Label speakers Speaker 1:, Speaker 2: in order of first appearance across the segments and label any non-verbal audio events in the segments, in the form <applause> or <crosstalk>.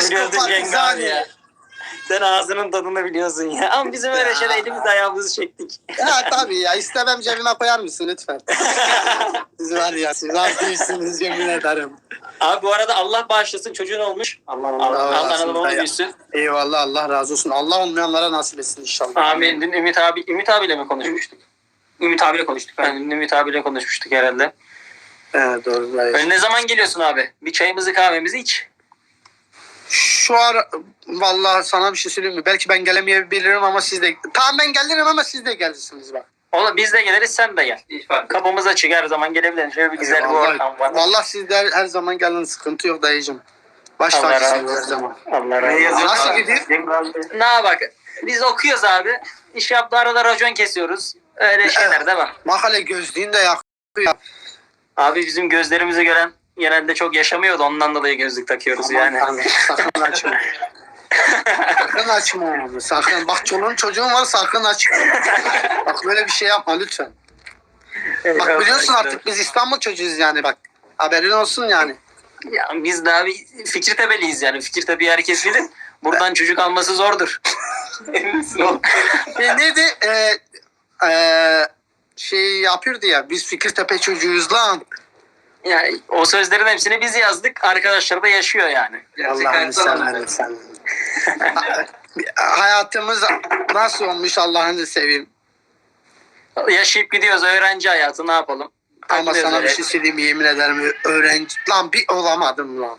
Speaker 1: tadını
Speaker 2: insan
Speaker 1: abi ya. Sen ağzının tadını biliyorsun ya. Ama bizim öyle şeyler elimiz ayağımızı çektik.
Speaker 2: Ya tabii ya istemem cebime koyar mısın lütfen? <laughs> siz var ya siz az değilsiniz yemin ederim.
Speaker 1: Abi bu arada Allah bağışlasın çocuğun olmuş. Allah Allah.
Speaker 2: Allah
Speaker 1: Allah analı
Speaker 2: olsun.
Speaker 1: onu büyüsün.
Speaker 2: Eyvallah Allah razı olsun. Allah olmayanlara nasip etsin inşallah.
Speaker 1: Amin. Dün Ümit abi Ümit abiyle mi konuşmuştuk? Ümit abiyle konuştuk. Ben dün Ümit abiyle konuşmuştuk herhalde.
Speaker 2: Evet doğru.
Speaker 1: Ben ne zaman geliyorsun abi? Bir çayımızı kahvemizi iç.
Speaker 2: Şu ara vallahi sana bir şey söyleyeyim mi? Belki ben gelemeyebilirim ama siz de... Tamam ben gelirim ama siz de gelirsiniz bak.
Speaker 1: Oğlum biz de geliriz sen de gel. Kapımız açık her zaman gelebiliriz. Şöyle bir güzel bir ortam var.
Speaker 2: vallahi siz de her zaman gelin sıkıntı yok dayıcım. Baş
Speaker 1: Allah razı
Speaker 2: tacısınız her
Speaker 1: olsun.
Speaker 2: zaman.
Speaker 1: Allah razı olsun.
Speaker 2: Nasıl gidiyor?
Speaker 1: Ne bak biz okuyoruz abi. İş yaptığı arada racon kesiyoruz. Öyle şeyler de var.
Speaker 2: Bak hele gözlüğün de yakıyor.
Speaker 1: Abi bizim gözlerimizi gören genelde çok yaşamıyordu. Ondan dolayı gözlük takıyoruz yani.
Speaker 2: Aman Tanrım, sakın açma. sakın açma onu. Sakın. Bak çoluğun çocuğun var sakın açma. Bak böyle bir şey yapma lütfen. Bak biliyorsun artık biz İstanbul çocuğuyuz yani bak. Haberin olsun yani.
Speaker 1: Ya biz de abi Fikirtebeliyiz yani. Fikirtepe'yi herkes bilir. Buradan çocuk alması zordur. <laughs>
Speaker 2: E, neydi? E, e, şey yapıyordu ya biz Fikirtepe çocuğuyuz lan.
Speaker 1: Yani o sözlerin hepsini biz yazdık. Arkadaşlar da yaşıyor yani.
Speaker 2: Allah'ını seversen sen. <laughs> Hayatımız nasıl olmuş Allah'ını seveyim.
Speaker 1: Yaşayıp gidiyoruz öğrenci hayatı ne yapalım?
Speaker 2: Ama
Speaker 1: Takılıyoruz
Speaker 2: sana bir şey söyleyeyim yemin ederim öğrenci. Lan bir olamadım lan.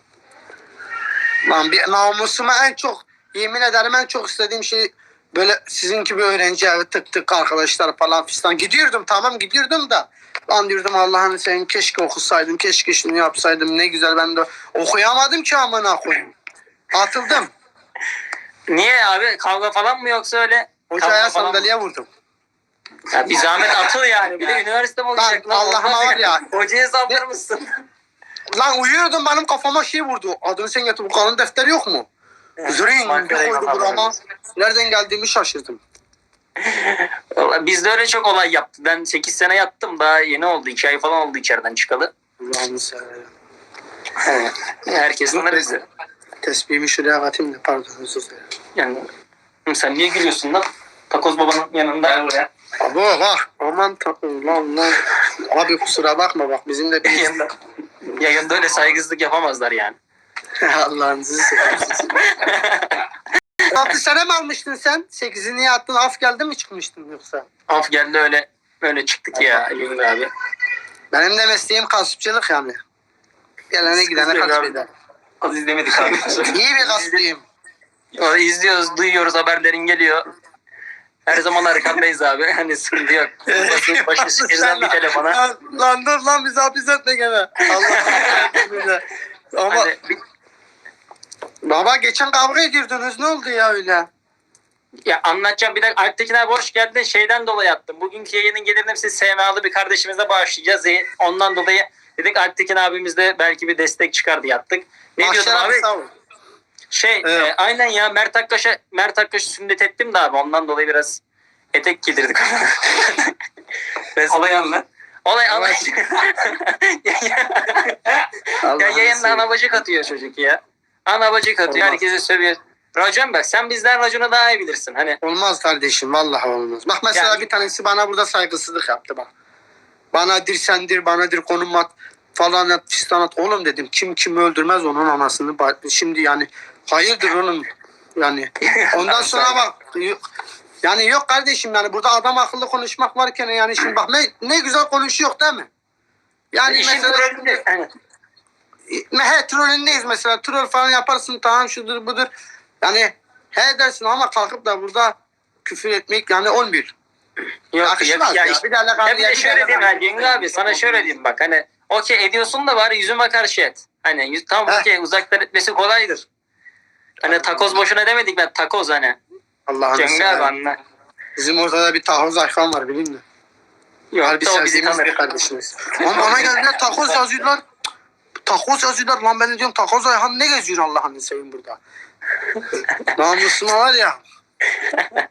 Speaker 2: Lan bir namusuma en çok yemin ederim en çok istediğim şey böyle sizin gibi öğrenci evi tık tık arkadaşlar falan fistan. Gidiyordum tamam gidiyordum da lan diyordum Allah'ını sen keşke okusaydım keşke şunu yapsaydım ne güzel ben de okuyamadım ki amına koyayım. Atıldım. <laughs>
Speaker 1: Niye abi? Kavga falan mı yoksa öyle?
Speaker 2: Hocaya
Speaker 1: falan mı?
Speaker 2: vurdum.
Speaker 1: Ya bir zahmet atıl yani. Bir de üniversite mi olacak?
Speaker 2: Lan Allah'ıma
Speaker 1: Olmaz
Speaker 2: var ya. <laughs>
Speaker 1: Hocaya saldırmışsın.
Speaker 2: Lan uyuyordum benim kafama şey vurdu. Adını sen getir bu kalın defter yok mu? Zırın bir
Speaker 1: Markarayı
Speaker 2: koydu
Speaker 1: kapatalım.
Speaker 2: burama. Nereden geldiğimi şaşırdım.
Speaker 1: Vallahi Bizde öyle çok olay yaptı. Ben 8 sene yattım. Daha yeni oldu. 2 ay falan oldu içeriden çıkalı.
Speaker 2: Allah'ını severim.
Speaker 1: Herkes sınır bizi.
Speaker 2: Tesbihimi şuraya atayım da pardon özür dilerim.
Speaker 1: Yani sen niye gülüyorsun lan? Takoz babanın yanında. Buraya.
Speaker 2: Abi bak aman tanrım lan lan. Abi kusura bakma bak bizim de bir
Speaker 1: Yayında, yayında öyle saygısızlık yapamazlar yani. <laughs>
Speaker 2: Allah'ınızı seversen. <laughs> Altı sene mi almıştın sen? Sekizini niye attın? Af geldi mi çıkmıştın yoksa?
Speaker 1: Af geldi öyle öyle çıktık ya Yıldır abi.
Speaker 2: Benim de mesleğim kasıpçılık yani. Gelene gidene kasıp eder.
Speaker 1: Az izlemedik abi. <laughs>
Speaker 2: İyi bir kasıpçıyım.
Speaker 1: İzliyoruz, duyuyoruz, haberlerin geliyor. Her zaman arkandayız abi. <laughs> Hani sıkıntı yok. Basın <laughs> başı sikirden bir telefona.
Speaker 2: Lan, lan dur lan bizi hapis etme gene. Allah Ama
Speaker 1: Hani
Speaker 2: baba geçen kavga ediyordunuz ne oldu ya öyle?
Speaker 1: ya anlatacağım bir Alptekin abi hoş geldin. Şeyden dolayı attım. Bugünkü yayının gelirini hepsi SMA'lı bir kardeşimize bağışlayacağız. Ondan dolayı dedik Alptekin abimiz de belki bir destek çıkar diye attık. Ne diyordun
Speaker 2: Mahşer
Speaker 1: abi?
Speaker 2: sağ ol.
Speaker 1: Şey
Speaker 2: Evet.
Speaker 1: e, aynen ya Mert Akkaş'a Mert Akkaş'ı sünnet ettim de abi ondan dolayı biraz etek giydirdik. <laughs> Olay anla. Olay olay. ya, <laughs> ya, ya
Speaker 2: Allah'ını
Speaker 1: yayında
Speaker 2: seveyim.
Speaker 1: ana bacık atıyor çocuk ya. Ana bacık atıyor
Speaker 2: Olmaz.
Speaker 1: herkese sövüyor. Racon bak sen bizden raconu daha iyi bilirsin. Hani
Speaker 2: Olmaz kardeşim vallahi olmaz. Bak mesela
Speaker 1: Yani-
Speaker 2: bir tanesi bana burada saygısızlık yaptı bak. Bana dir sendir bana dir konum at falan at fistan at. Oğlum dedim kim kimi öldürmez onun anasını. Ba- Şimdi yani hayırdır oğlum yani. <laughs> Ondan sonra bak yani yok kardeşim yani burada adam akıllı konuşmak varken yani şimdi bak ne, ne güzel konuşuyor değil mi? Yani
Speaker 1: işin
Speaker 2: mesela.
Speaker 1: Hani,
Speaker 2: he trollündeyiz mesela troll falan yaparsın tamam şudur budur. Yani he dersin ama kalkıp da burada küfür etmek yani olmuyor.
Speaker 1: yok,
Speaker 2: Yakışmaz
Speaker 1: ya,
Speaker 2: ya.
Speaker 1: işte-
Speaker 2: Bir de alakalı
Speaker 1: ya bir
Speaker 2: ya,
Speaker 1: de şöyle diyeyim ha. Cengiz abi sana şöyle diyeyim bak hani okey ediyorsun da bari yüzüme karşı et. Hani yüz,
Speaker 2: Heh.
Speaker 1: okey uzaktan etmesi kolaydır. Hani takoz boşuna demedik ben takoz hani.
Speaker 2: Allah'ını
Speaker 1: Cengiz abi anla.
Speaker 2: Bizim ortada bir takoz aykan var bilin mi?
Speaker 1: Yok
Speaker 2: Harbi
Speaker 1: o bizi tanır.
Speaker 2: kardeşimiz. Ama ona geldiler takoz <laughs> yazıyorlar. Takoz yazıyorlar lan ben de diyorum takoz ayhan ne geziyor Allah'ını seveyim burada. <laughs> Namusuma var ya. <laughs>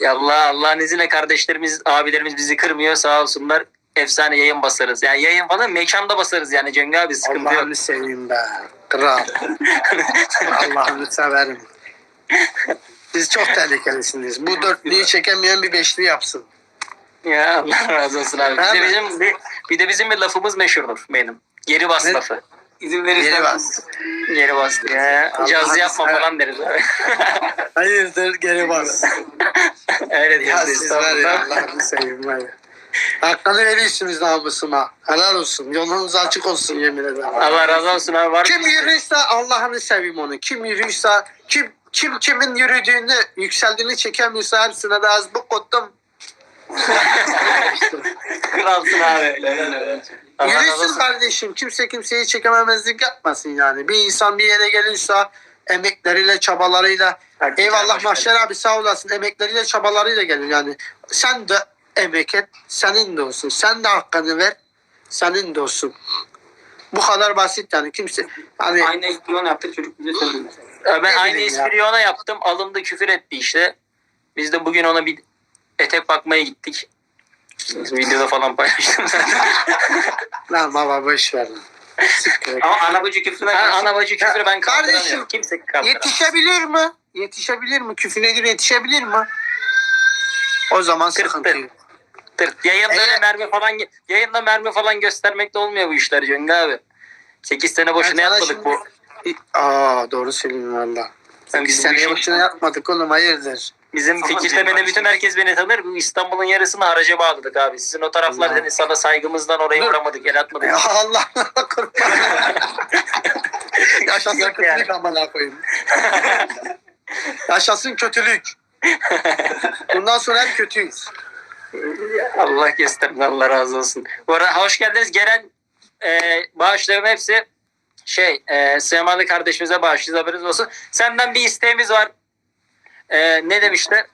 Speaker 1: Ya Allah Allah'ın izniyle kardeşlerimiz, abilerimiz bizi kırmıyor sağ olsunlar. Efsane yayın basarız. Yani yayın falan mekanda basarız yani Cengiz abi sıkıntı yok.
Speaker 2: Allah'ını seveyim be. Kral. Allah <laughs> Allah'ını severim. Siz çok tehlikelisiniz. Bu dörtlüyü çekemeyen bir beşli yapsın.
Speaker 1: Ya Allah razı olsun abi. Bir de bizim bir, bir de bizim bir lafımız meşhurdur benim. Geri bas
Speaker 2: Ne?
Speaker 1: lafı.
Speaker 3: İzin
Speaker 2: Geri
Speaker 3: verirsen.
Speaker 2: bas.
Speaker 1: Geri bas. Ya,
Speaker 2: Allah
Speaker 1: caz yapma falan deriz abi. <laughs>
Speaker 2: Hayırdır geri bas. <laughs>
Speaker 1: Öyle
Speaker 2: Ya
Speaker 1: diyoruz
Speaker 2: siz var ya. Allah'ını seveyim var ya. Hakkını veriyorsunuz namusuma. Helal olsun. Yolunuz açık olsun yemin ederim.
Speaker 1: Allah razı olsun abi. Var
Speaker 2: Kim
Speaker 1: mı?
Speaker 2: yürüyorsa Allah'ını seveyim onu. Kim yürüyorsa kim kim kimin yürüdüğünü yükseldiğini çekemiyorsa hepsine de az bu koydum. <laughs>
Speaker 1: Kralsın abi. Allah razı
Speaker 2: Yürüsün
Speaker 1: olsun.
Speaker 2: kardeşim. Kimse kimseyi çekememezlik yapmasın yani. Bir insan bir yere gelirse emekleriyle çabalarıyla
Speaker 1: Hakikaten
Speaker 2: eyvallah
Speaker 1: hoş
Speaker 2: Mahşer abi sağ olasın emekleriyle çabalarıyla gelir yani. Sen de emek et senin de olsun. Sen de hakkını ver senin de olsun. Bu kadar basit yani kimse hani
Speaker 3: Aynı ekliyon yaptık çocuk bize söyledi.
Speaker 1: Ya Ben
Speaker 2: Ne
Speaker 1: aynı
Speaker 2: bileyim ya.
Speaker 1: espriyi ona yaptım. Alındı küfür etti işte. Biz de bugün ona bir etek bakmaya gittik. Videoda falan paylaştım zaten. <laughs>
Speaker 2: lan baba boş ver. lan.
Speaker 3: Ama ana bacı küfrüne karşı.
Speaker 1: ana bacı küfürü ben
Speaker 2: Kardeşim,
Speaker 1: kaldıramıyorum. Kimse kaldıramıyor.
Speaker 2: Yetişebilir mi? Yetişebilir mi? Küfüne göre yetişebilir mi? O zaman sıkıntı
Speaker 1: Kırktı.
Speaker 2: yok.
Speaker 1: Tırt. Yayında
Speaker 2: Eğer-
Speaker 1: mermi falan yayında mermi falan göstermek de olmuyor bu işler Cengi abi. 8 sene boşuna
Speaker 2: Ben sana
Speaker 1: yatmadık bu.
Speaker 2: şimdi- Aa doğru söylüyorsun valla.
Speaker 1: Sen
Speaker 2: Biz
Speaker 1: bizim,
Speaker 2: seneye
Speaker 1: işin-
Speaker 2: boşuna yapmadık oğlum hayırdır.
Speaker 1: Bizim
Speaker 3: Ama
Speaker 1: Fikirtepe'de
Speaker 3: benim
Speaker 1: bütün herkes beni tanır. Bu İstanbul'un yarısını haraca bağladık abi. Sizin o taraflar
Speaker 2: Allah.
Speaker 1: hani sana saygımızdan oraya uğramadık, el atmadık.
Speaker 2: Ya Allah kurban. <laughs> Yaşasın
Speaker 1: Yok
Speaker 2: kötülük
Speaker 1: yani.
Speaker 2: amına koyayım. Yaşasın kötülük. Bundan sonra hep kötüyüz.
Speaker 1: Allah göstermesin. Allah razı olsun. Bu arada hoş geldiniz. Gelen e, bağışların hepsi şey e, Süleymanlı kardeşimize bağışlıyoruz haberiniz olsun. Senden bir isteğimiz var. E, ne demişler?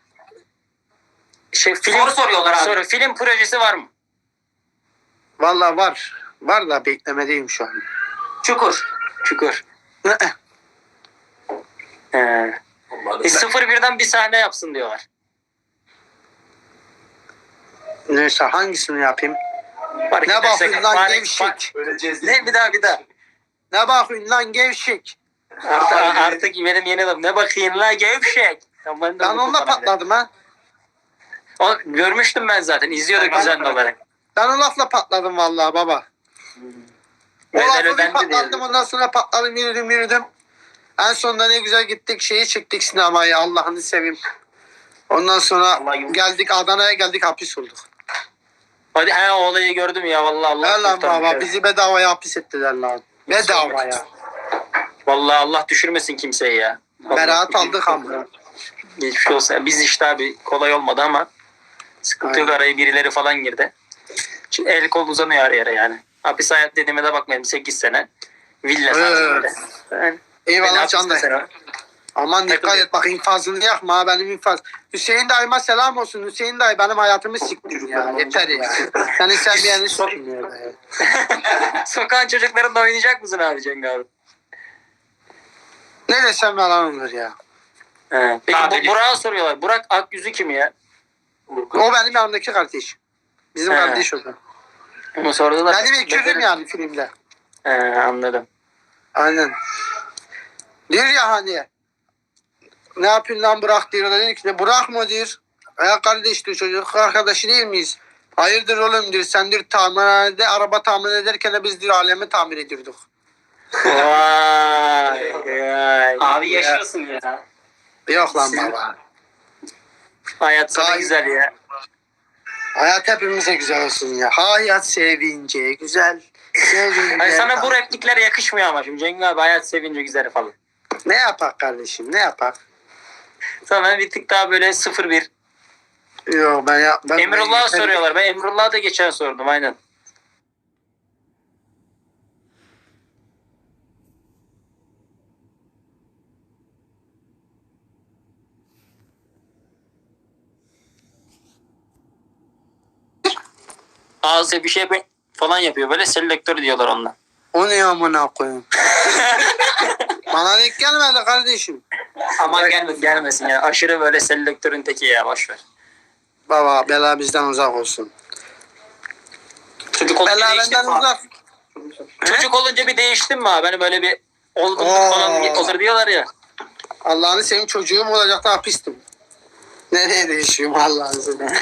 Speaker 1: Şey, film,
Speaker 3: Soru soruyorlar abi.
Speaker 1: Soru, film projesi var mı?
Speaker 2: Valla var. Var da beklemedeyim şu an.
Speaker 3: Çukur.
Speaker 1: Çukur. <laughs> E, e, sıfır birden bir sahne yapsın diyorlar.
Speaker 2: Neyse hangisini yapayım?
Speaker 1: Fark
Speaker 2: Ne bakıyorsun lan
Speaker 1: fark-
Speaker 2: gevşek?
Speaker 1: Ne bir daha bir daha.
Speaker 2: Ne bakıyorsun lan gevşek?
Speaker 1: Artık, artık benim yeni adım. Ne bakayım la gevşek. Ben, de
Speaker 2: Ben onunla patladım ha.
Speaker 1: O, görmüştüm ben zaten. İzliyorduk
Speaker 3: Ben-
Speaker 1: düzenli olarak.
Speaker 2: Ben o lafla patladım vallahi baba. O
Speaker 1: Bedel
Speaker 2: lafla bir
Speaker 1: ödendi
Speaker 2: patladım
Speaker 1: diye.
Speaker 2: ondan sonra patladım yürüdüm yürüdüm. En sonunda ne güzel gittik şeyi çıktık sinemaya Allah'ını seveyim. Ondan sonra
Speaker 3: Allah
Speaker 2: geldik Adana'ya geldik hapis olduk.
Speaker 1: Hadi he o olayı gördüm ya vallahi Allah
Speaker 2: lan
Speaker 1: kurtarmış
Speaker 2: baba
Speaker 1: ya.
Speaker 2: bizi bedavaya hapis ettiler lan. Bedavaya.
Speaker 1: Vallahi Allah düşürmesin kimseyi ya. Vallahi
Speaker 2: Beraat aldık ama.
Speaker 1: Geçmiş olsun. Biz işte abi kolay olmadı ama sıkıntı yok
Speaker 2: Aynen.
Speaker 1: araya birileri falan girdi. Şimdi el kol uzanıyor ara yere yani. Hapis hayat dediğime de bakmayalım 8 sene. Villa
Speaker 2: Evet.
Speaker 1: Yani,
Speaker 2: Eyvallah canım.
Speaker 1: sen-
Speaker 2: Aman dikkat et bak infazını yakma benim infaz. Hüseyin dayıma selam olsun. Hüseyin dayı benim hayatımı siktir ya. Yeter ya. Seni sevmeyeni <laughs> sokmuyor ya. <laughs>
Speaker 1: Sokağın çocuklarınla oynayacak mısın abi Cenk abi?
Speaker 2: Ne desem yalan olur ya.
Speaker 1: He. Peki bu, Burak'a soruyorlar. Burak Akgüzü kim ya?
Speaker 2: O benim yanımdaki kardeş. Bizim
Speaker 1: He.
Speaker 2: kardeş o da.
Speaker 1: Onu sordular.
Speaker 2: Benim
Speaker 1: Benim-
Speaker 2: yani filmde.
Speaker 1: He, anladım.
Speaker 2: Aynen. Diyor ya hani ne yapıyorsun lan bırak diyor. Diyor ki ne bırak mı diyor. Ya kardeş diyor çocuk arkadaşı değil miyiz? Hayırdır oğlum diyor. Sen diyor tamirhanede araba tamir ederken de biz diyor alemi tamir ediyorduk.
Speaker 1: Vay. <laughs> vay.
Speaker 3: Abi yaşıyorsun ya.
Speaker 2: Yok lan baba.
Speaker 1: Hayat sana
Speaker 2: Gayet-
Speaker 1: güzel ya.
Speaker 2: Hayat hepimize güzel olsun ya. Hayat sevince güzel. Sevince.
Speaker 1: Hani sana bu replikler yakışmıyor ama şimdi Cenk abi hayat sevince güzel falan.
Speaker 2: Ne yapak kardeşim ne yapak?
Speaker 1: Sana bir tık daha böyle 0-1.
Speaker 2: Yok ben ya. Ben,
Speaker 1: Emrullah'a
Speaker 2: ben-
Speaker 1: soruyorlar. Ben Emrullah'a da geçen sordum aynen. Ağzı bir şey falan yapıyor. Böyle selektör diyorlar onunla.
Speaker 2: O ne amına koyayım? <laughs> Bana denk gelmedi kardeşim.
Speaker 3: Aman gelmesin.
Speaker 1: Gelmesin ya. Aşırı böyle selektörün teki ya. Boş ver.
Speaker 2: Baba bela bizden uzak olsun.
Speaker 3: Çocuk olunca
Speaker 2: Bela benden
Speaker 3: mi?
Speaker 2: uzak.
Speaker 1: Çocuk olunca bir değiştin mi abi? Hani böyle bir olgunluk
Speaker 2: Oo.
Speaker 1: falan olur diyorlar ya.
Speaker 2: Allah'ını seveyim çocuğum olacak da hapistim. Nereye değişiyorum Allah'ını seveyim.